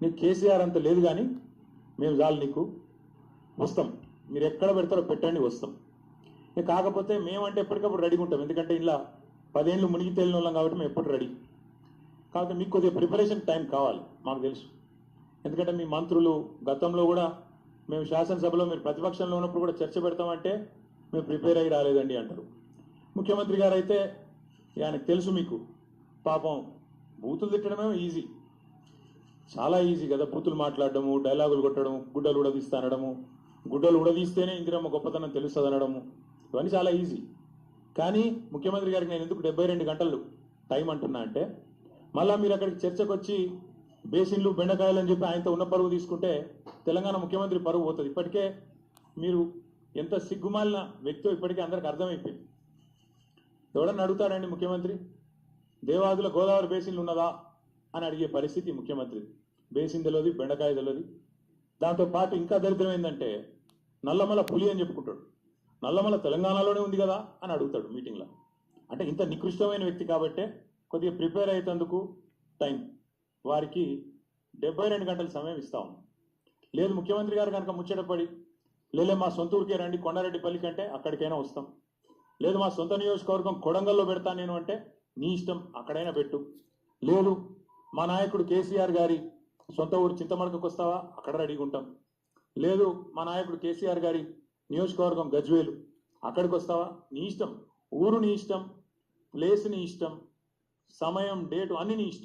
నీకు కేసీఆర్ అంత లేదు కానీ మేము చాలు నీకు వస్తాం. మీరు ఎక్కడ పెడతారో పెట్టండి వస్తాం. ఇక కాకపోతే మేమంటే ఎప్పటికప్పుడు రెడీగా ఉంటాం. ఎందుకంటే ఇలా పదేళ్ళు మునిగి తేలిన వాళ్ళం కాబట్టి మేము ఎప్పుడు రెడీ కాబట్టి మీకు కొద్దిగా ప్రిపరేషన్ టైం కావాలి మాకు తెలుసు. ఎందుకంటే మీ మంత్రులు గతంలో కూడా మేము శాసనసభలో మీరు ప్రతిపక్షంలో ఉన్నప్పుడు కూడా చర్చ పెడతామంటే మేము ప్రిపేర్ అయ్యి రాలేదండి అంటారు. ముఖ్యమంత్రి గారు అయితే ఆయనకు తెలుసు మీకు పాపం బూతులు తిట్టడమే ఈజీ చాలా ఈజీ కదా బూతులు మాట్లాడడము డైలాగులు కొట్టడం గుడ్డలు ఉడదీస్తా అనడము. గుడ్డలు ఉడదీస్తేనే ఇందిరమ్మ గొప్పతనం తెలుస్తుంది అనడము. ఇవన్నీ చాలా ఈజీ కానీ ముఖ్యమంత్రి గారికి నేను ఎందుకు డెబ్బై రెండు గంటలు టైం అంటున్నా అంటే మళ్ళా మీరు అక్కడికి చర్చకు వచ్చి బేసిన్లు బెండకాయలు అని చెప్పి ఆయనతో ఉన్న పరువు తీసుకుంటే తెలంగాణ ముఖ్యమంత్రి పరువు పోతుంది. ఇప్పటికే మీరు ఎంత సిగ్గుమాలిన వ్యక్తో ఇప్పటికే అందరికి అర్థమైపోయింది. ఎవడన్నా అడుగుతాడండి ముఖ్యమంత్రి? దేవాదుల గోదావరి బేసిన్లు ఉన్నదా? అని అడిగే పరిస్థితి ముఖ్యమంత్రి. బేసిన్ తెలియదు బెండకాయ తెలియదు దాంతో పాటు ఇంకా దరిద్రం ఏంటంటే నల్లమల పులి అని చెప్పుకుంటాడు. నల్లమల తెలంగాణలోనే ఉంది కదా అని అడుగుతాడు మీటింగ్లో. అంటే ఇంత నికృష్టమైన వ్యక్తి కాబట్టే కొద్దిగా ప్రిపేర్ అయ్యేందుకు టైం. వారికి డెబ్బై రెండు గంటల సమయం ఇస్తాం లేదు ముఖ్యమంత్రి గారు కనుక ముచ్చటపడి లేలే మా సొంత ఊరికే రండి కొండారెడ్డిపల్లి కంటే అక్కడికైనా వస్తాం. లేదు మా సొంత నియోజకవర్గం కొడంగల్లో పెడతాను నేను అంటే నీ ఇష్టం అక్కడైనా పెట్టు. లేదు మా నాయకుడు కేసీఆర్ గారి సొంత ఊరు చింతమడకకు వస్తావా? అక్కడ రెడీగా ఉంటాం. లేదు మా నాయకుడు కేసీఆర్ గారి నియోజకవర్గం గజ్వేలు. అక్కడికి వస్తావా? నీ ఇష్టం. ఊరు నీ ఇష్టం. ప్లేస్ నీ ఇష్టం. సమయం డేటు అన్ని నీ ఇష్టం.